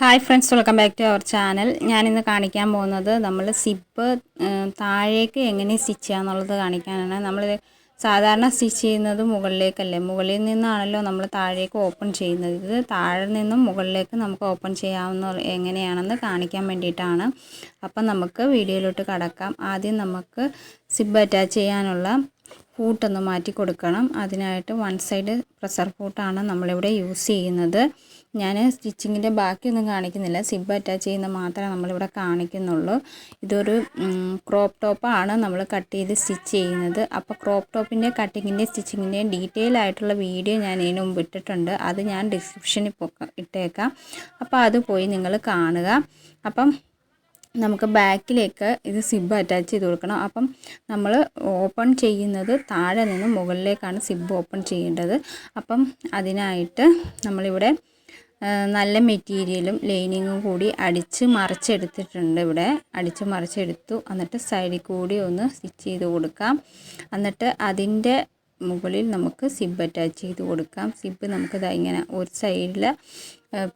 Hi friends welcome back to our channel ഞാനിന്ന് കാണിക്കാൻ പോകുന്നത് നമ്മൾ സിപ്പ് താഴേക്ക് എങ്ങനെ സ്റ്റിച്ച് ചെയ്യാന്നുള്ളത് കാണിക്കാനാണ്. നമ്മൾ സാധാരണ സ്റ്റിച്ച് ചെയ്യുന്നത് മുകളിലേക്കല്ലേ. മുകളിൽ നിന്നാണല്ലോ നമ്മൾ താഴേക്ക് ഓപ്പൺ ചെയ്യുന്നത്. ഇത് താഴെ നിന്നും മുകളിലേക്ക് നമുക്ക് ഓപ്പൺ ചെയ്യാവുന്ന എങ്ങനെയാണെന്ന് കാണിക്കാൻ വേണ്ടിയിട്ടാണ്. അപ്പം നമുക്ക് വീഡിയോയിലോട്ട് കടക്കാം. ആദ്യം നമുക്ക് സിബ് അറ്റാച്ച് ചെയ്യാനുള്ള ഫൂട്ടൊന്ന് മാറ്റി കൊടുക്കണം. അതിനായിട്ട് വൺ സൈഡ് പ്രഷർ ഫൂട്ടാണ് നമ്മളിവിടെ യൂസ് ചെയ്യുന്നത്. ഞാൻ സ്റ്റിച്ചിങ്ങിന്റെ ബാക്കിയൊന്നും കാണിക്കുന്നില്ല. സിബ് അറ്റാച്ച് ചെയ്യുന്ന മാത്രമേ നമ്മളിവിടെ കാണിക്കുന്നുള്ളൂ. ഇതൊരു ക്രോപ്പ് ടോപ്പാണ് നമ്മൾ കട്ട് ചെയ്ത് സ്റ്റിച്ച് ചെയ്യുന്നത്. അപ്പോൾ ക്രോപ്പ് ടോപ്പിന്റെ കട്ടിങ്ങിന്റെ സ്റ്റിച്ചിങ്ങിന്റെയും ഡീറ്റെയിൽ ആയിട്ടുള്ള വീഡിയോ ഞാൻ ഇതിന് മുമ്പ് ഇട്ടിട്ടുണ്ട്. അത് ഞാൻ ഡിസ്ക്രിപ്ഷനിൽ ഇട്ടേക്കാം. അപ്പോൾ അത് പോയി നിങ്ങൾ കാണുക. അപ്പം നമുക്ക് ബാക്കിലേക്ക് ഇത് സിബ് അറ്റാച്ച് ചെയ്ത് കൊടുക്കണം. അപ്പം നമ്മൾ ഓപ്പൺ ചെയ്യുന്നത് താഴെ നിന്ന് മുകളിലേക്കാണ് സിബ് ഓപ്പൺ ചെയ്യേണ്ടത്. അപ്പം അതിനായിട്ട് നമ്മളിവിടെ നല്ല മെറ്റീരിയലും ലൈനിങ്ങും കൂടി അടിച്ച് മറിച്ചെടുത്തിട്ടുണ്ട് ഇവിടെ. അടിച്ച് മറിച്ചെടുത്തു. എന്നിട്ട് സൈഡിൽ കൂടി ഒന്ന് സ്റ്റിച്ച് ചെയ്ത് കൊടുക്കാം. എന്നിട്ട് അതിന്റെ മുകളിൽ നമുക്ക് സിബ് അറ്റാച്ച് ചെയ്ത് കൊടുക്കാം. സിബ് നമുക്ക് ഇങ്ങനെ ഒരു സൈഡിൽ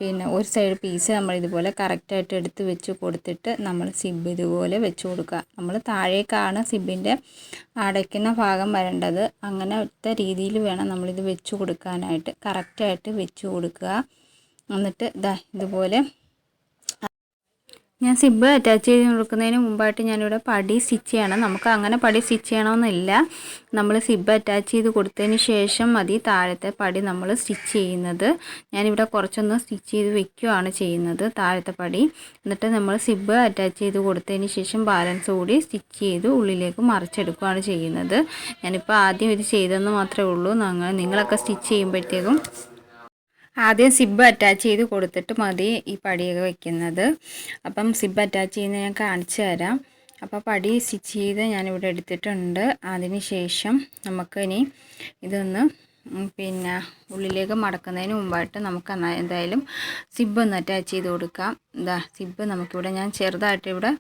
പിന്നെ ഒരു സൈഡ് പീസ് നമ്മൾ ഇതുപോലെ കറക്റ്റായിട്ട് എടുത്ത് വെച്ച് കൊടുത്തിട്ട് നമ്മൾ സിബ് ഇതുപോലെ വെച്ച് കൊടുക്കുക. നമ്മൾ താഴേക്കാണ് സിബിന്റെ അടയ്ക്കുന്ന ഭാഗം വരേണ്ടത്. അങ്ങനത്തെ രീതിയിൽ വേണം നമ്മളിത് വെച്ച് കൊടുക്കാനായിട്ട്. കറക്റ്റായിട്ട് വെച്ച് കൊടുക്കുക. എന്നിട്ട് ഇതാ ഇതുപോലെ. ഞാൻ സിബ് അറ്റാച്ച് ചെയ്ത് കൊടുക്കുന്നതിന് മുമ്പായിട്ട് ഞാനിവിടെ പടി സ്റ്റിച്ച് ചെയ്യണം. നമുക്ക് അങ്ങനെ പടി സ്റ്റിച്ച് ചെയ്യണമെന്നില്ല. നമ്മൾ സിബ് അറ്റാച്ച് ചെയ്ത് കൊടുത്തതിന് ശേഷം മതി താഴത്തെ പടി നമ്മൾ സ്റ്റിച്ച് ചെയ്യുന്നത്. ഞാനിവിടെ കുറച്ചൊന്ന് സ്റ്റിച്ച് ചെയ്ത് വെക്കുകയാണ് ചെയ്യുന്നത് താഴത്തെ പടി. എന്നിട്ട് നമ്മൾ സിബ് അറ്റാച്ച് ചെയ്ത് കൊടുത്തതിന് ശേഷം ബാലൻസ് കൂടി സ്റ്റിച്ച് ചെയ്ത് ഉള്ളിലേക്ക് മറിച്ചെടുക്കുകയാണ് ചെയ്യുന്നത്. ഞാനിപ്പോൾ ആദ്യം ഇത് ചെയ്തെന്ന് മാത്രമേ ഉള്ളൂ. നിങ്ങളൊക്കെ സ്റ്റിച്ച് ചെയ്യുമ്പോഴത്തേക്കും ആദ്യം സിബ് അറ്റാച്ച് ചെയ്ത് കൊടുത്തിട്ട് മതി ഈ പടിയൊക്കെ വെക്കുന്നത്. അപ്പം സിബ് അറ്റാച്ച് ചെയ്യുന്നത് ഞാൻ കാണിച്ചു തരാം. അപ്പോൾ പടി സ്റ്റിച്ച് ചെയ്ത് ഞാനിവിടെ എടുത്തിട്ടുണ്ട്. അതിന് ശേഷം നമുക്ക് ഇനി ഇതൊന്ന് പിന്നെ ഉള്ളിലേക്ക് മടക്കുന്നതിന് മുമ്പായിട്ട് നമുക്ക് എന്തായാലും സിബ് ഒന്ന് അറ്റാച്ച് ചെയ്ത് കൊടുക്കാം. എന്താ സിബ് നമുക്കിവിടെ ഞാൻ ചെറുതായിട്ട് ഇവിടെ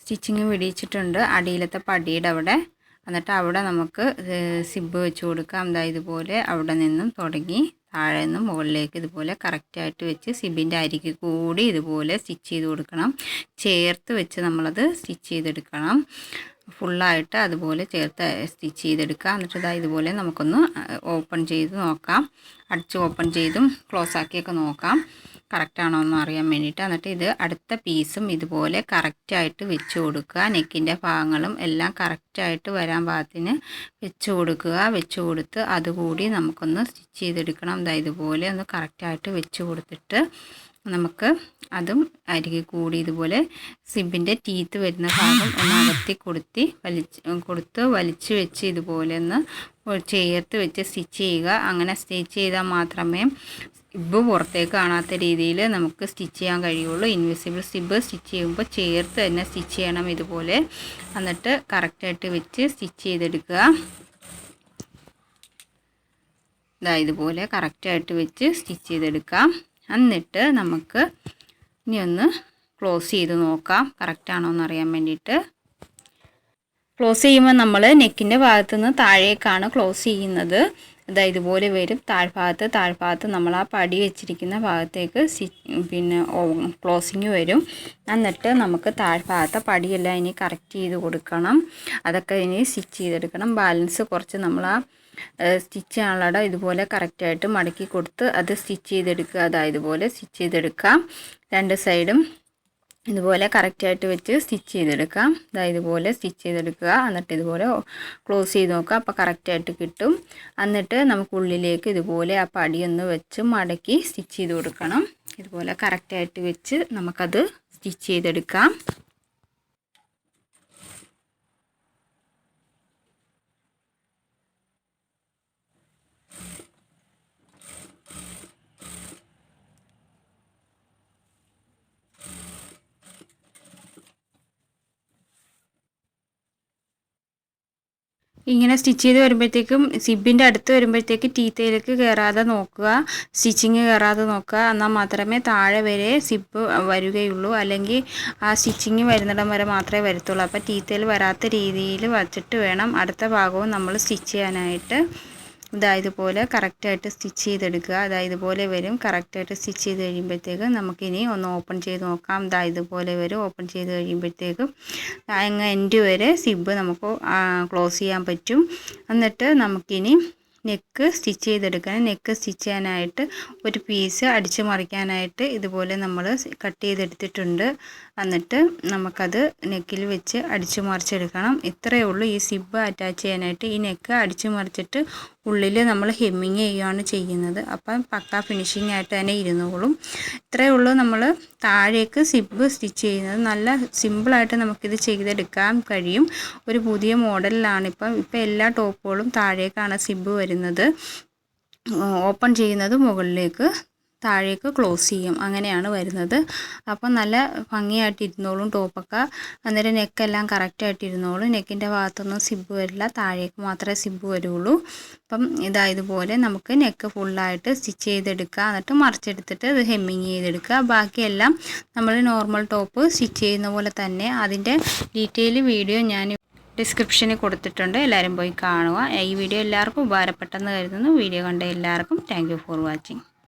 സ്റ്റിച്ചിങ് പിടിച്ചിട്ടുണ്ട് അടിയിലത്തെ പടിയുടെ അവിടെ. എന്നിട്ട് അവിടെ നമുക്ക് സിബ് വെച്ച് കൊടുക്കാം. എന്താ ഇതുപോലെ അവിടെ നിന്നും തുടങ്ങി. താഴെ നിന്നും മുകളിലേക്ക് ഇതുപോലെ കറക്റ്റായിട്ട് വെച്ച് സിബിന്റെ അരിക്ക് കൂടി ഇതുപോലെ സ്റ്റിച്ച് ചെയ്ത് കൊടുക്കണം. ചേർത്ത് വെച്ച് നമ്മളത് സ്റ്റിച്ച് ചെയ്തെടുക്കണം. ഫുള്ളായിട്ട് അതുപോലെ ചേർത്ത് സ്റ്റിച്ച് ചെയ്തെടുക്കുക. എന്നിട്ട് ഇതാ ഇതുപോലെ നമുക്കൊന്ന് ഓപ്പൺ ചെയ്ത് നോക്കാം. അടിച്ച് ഓപ്പൺ ചെയ്തും ക്ലോസ് ആക്കിയൊക്കെ നോക്കാം. കറക്റ്റാണോ എന്ന് അറിയാൻ വേണ്ടിയിട്ട് എന്നിട്ട് ഇത് അടുത്ത പീസും ഇതുപോലെ കറക്റ്റായിട്ട് വെച്ച് കൊടുക്കുക. നെക്കിന്റെ ഭാഗങ്ങളും എല്ലാം കറക്റ്റായിട്ട് വരാൻ പാകത്തിന് വെച്ച് കൊടുക്കുക. വെച്ച് കൊടുത്ത് അതുകൂടി നമുക്കൊന്ന് സ്റ്റിച്ച് ചെയ്തെടുക്കണം. ഇതാ ഇതുപോലെ ഒന്ന് കറക്റ്റായിട്ട് വെച്ച് കൊടുത്തിട്ട് നമുക്ക് അതും അരികെ കൂടി ഇതുപോലെ സിബിന്റെ ടീത്ത് വരുന്ന ഭാഗം ഒന്ന് അകത്തി കൊടുത്തി വലിച്ച് കൊടുത്ത് വലിച്ചു വെച്ച് ഇതുപോലെ ഒന്ന് ചേർത്ത് വെച്ച് സ്റ്റിച്ച് ചെയ്യുക. അങ്ങനെ സ്റ്റിച്ച് ചെയ്താൽ മാത്രമേ സിബ് പുറത്തേക്ക് കാണാത്ത രീതിയിൽ നമുക്ക് സ്റ്റിച്ച് ചെയ്യാൻ കഴിയുള്ളൂ. ഇൻവിസിബിൾ സ്റ്റിബ് സ്റ്റിച്ച് ചെയ്യുമ്പോൾ ചേർത്ത് തന്നെ സ്റ്റിച്ച് ചെയ്യണം ഇതുപോലെ. എന്നിട്ട് കറക്റ്റായിട്ട് വെച്ച് സ്റ്റിച്ച് ചെയ്തെടുക്കുക. ഇതാ ഇതുപോലെ കറക്റ്റായിട്ട് വെച്ച് സ്റ്റിച്ച് ചെയ്തെടുക്കാം എന്നിട്ട് നമുക്ക് ഇനി ഒന്ന് ക്ലോസ് ചെയ്ത് നോക്കാം. കറക്റ്റാണോ എന്ന് അറിയാൻ വേണ്ടിയിട്ട്. ക്ലോസ് ചെയ്യുമ്പോൾ നമ്മൾ നെക്കിന്റെ ഭാഗത്തുനിന്ന് താഴേക്കാണ് ക്ലോസ് ചെയ്യുന്നത്. ഇതാ ഇതുപോലെ വരും. താഴ്ഭാഗത്ത് താഴ്ഭാഗത്ത് നമ്മൾ ആ പടി വെച്ചിരിക്കുന്ന ഭാഗത്തേക്ക് പിന്നെ ക്ലോസിങ് വരും. എന്നിട്ട് നമുക്ക് താഴ്ഭാഗത്തെ പടിയെല്ലാം ഇനി കറക്റ്റ് ചെയ്ത് കൊടുക്കണം. അതൊക്കെ ഇനി സ്റ്റിച്ച് ചെയ്തെടുക്കണം. ബാലൻസ് കുറച്ച് നമ്മൾ ആ സ്റ്റിച്ച് ചെയ്യാനുള്ള ഇതുപോലെ കറക്റ്റായിട്ട് മടക്കി കൊടുത്ത് അത് സ്റ്റിച്ച് ചെയ്തെടുക്കുക. അതായത് പോലെ സ്റ്റിച്ച് ചെയ്തെടുക്കാം. രണ്ട് സൈഡും ഇതുപോലെ കറക്റ്റായിട്ട് വെച്ച് സ്റ്റിച്ച് ചെയ്തെടുക്കാം അതായത് ഇതുപോലെ സ്റ്റിച്ച് ചെയ്തെടുക്കുക. എന്നിട്ട് ഇതുപോലെ ക്ലോസ് ചെയ്ത് നോക്കുക. അപ്പോൾ കറക്റ്റായിട്ട് കിട്ടും. എന്നിട്ട് നമുക്ക് ഉള്ളിലേക്ക് ഇതുപോലെ ആ പടിയൊന്ന് വെച്ച് മടക്കി സ്റ്റിച്ച് ചെയ്ത് കൊടുക്കണം. ഇതുപോലെ കറക്റ്റായിട്ട് വെച്ച് നമുക്കത് സ്റ്റിച്ച് ചെയ്തെടുക്കാം. ഇങ്ങനെ സ്റ്റിച്ച് ചെയ്ത് വരുമ്പോഴത്തേക്കും സിബിന്റെ അടുത്ത് വരുമ്പോഴത്തേക്ക് ടീത്തയിലേക്ക് കയറാതെ നോക്കുക. സ്റ്റിച്ചിങ് കയറാതെ നോക്കുക. എന്നാൽ മാത്രമേ താഴെ വരെ സിബ് വരികയുള്ളൂ. അല്ലെങ്കിൽ ആ സ്റ്റിച്ചിങ് വരുന്നിടം വരെ മാത്രമേ വരത്തുള്ളൂ. അപ്പോൾ ടീത്തയിൽ വരാത്ത രീതിയിൽ വച്ചിട്ട് വേണം അടുത്ത ഭാഗവും നമ്മൾ സ്റ്റിച്ച് ചെയ്യാനായിട്ട്. ഇതാ ഇതുപോലെ കറക്റ്റായിട്ട് സ്റ്റിച്ച് ചെയ്തെടുക്കുക. അതായതുപോലെ വരും. കറക്റ്റായിട്ട് സ്റ്റിച്ച് ചെയ്ത് കഴിയുമ്പോഴത്തേക്ക് നമുക്കിനി ഒന്ന് ഓപ്പൺ ചെയ്ത് നോക്കാം. ഇതായതുപോലെ വരും. ഓപ്പൺ ചെയ്ത് കഴിയുമ്പോഴത്തേക്കും അങ്ങ് എൻഡ് വരെ സിബ് നമുക്ക് ക്ലോസ് ചെയ്യാൻ പറ്റും. എന്നിട്ട് നമുക്കിനി നെക്ക് സ്റ്റിച്ച് ചെയ്തെടുക്കാൻ നെക്ക് സ്റ്റിച്ച് ചെയ്യാനായിട്ട് ഒരു പീസ് അടിച്ചു മറിക്കാനായിട്ട് ഇതുപോലെ നമ്മൾ കട്ട് ചെയ്തെടുത്തിട്ടുണ്ട്. എന്നിട്ട് നമുക്കത് നെക്കിൽ വെച്ച് അടിച്ചു മറിച്ചെടുക്കണം. ഇത്രയേ ഉള്ളൂ ഈ സിബ് അറ്റാച്ച് ചെയ്യാനായിട്ട്. ഈ നെക്ക് അടിച്ചു മറിച്ചിട്ട് ഉള്ളിൽ നമ്മൾ ഹെമ്മിങ് ചെയ്യുകയാണ് ചെയ്യുന്നത്. അപ്പം പക്ക ഫിനിഷിംഗ് ആയിട്ട് തന്നെ ഇരുന്നോളും. ഇത്രയേ ഉള്ളൂ നമ്മൾ താഴേക്ക് സിബ് സ്റ്റിച്ച് ചെയ്യുന്നത്. നല്ല സിമ്പിളായിട്ട് നമുക്കിത് ചെയ്തെടുക്കാൻ കഴിയും. ഒരു പുതിയ മോഡലിലാണ് ഇപ്പം. ഇപ്പം എല്ലാ ടോപ്പുകളും താഴേക്കാണ് സിബ് വരുന്നത് ഓപ്പൺ ചെയ്യുന്നത് മുകളിലേക്ക് താഴേക്ക് ക്ലോസ് ചെയ്യും. അങ്ങനെയാണ് വരുന്നത്. അപ്പം നല്ല ഭംഗിയായിട്ട് ഇരുന്നോളും ടോപ്പൊക്കെ. അന്നേരം നെക്കെല്ലാം കറക്റ്റായിട്ട് ഇരുന്നോളും. നെക്കിന്റെ ഭാഗത്തൊന്നും സിബ് വരില്ല. താഴേക്ക് മാത്രമേ സിബ് വരുള്ളൂ. അപ്പം ഇതാ ഇതുപോലെ നമുക്ക് നെക്ക് ഫുള്ളായിട്ട് സ്റ്റിച്ച് ചെയ്തെടുക്കുക. എന്നിട്ട് മറിച്ചെടുത്തിട്ട് ഇത് ഹെമ്മിങ് ചെയ്തെടുക്കുക. ബാക്കിയെല്ലാം നമ്മൾ നോർമൽ ടോപ്പ് സ്റ്റിച്ച് ചെയ്യുന്ന പോലെ തന്നെ അതിന്റെ ഡീറ്റെയിൽ വീഡിയോ ഞാൻ ഡിസ്ക്രിപ്ഷനിൽ കൊടുത്തിട്ടുണ്ട്. എല്ലാവരും പോയി കാണുക. ഈ വീഡിയോ എല്ലാവർക്കും ഉപകാരപ്പെട്ടെന്ന് കരുതുന്നു. വീഡിയോ കണ്ട എല്ലാവർക്കും താങ്ക് ഫോർ വാച്ചിങ്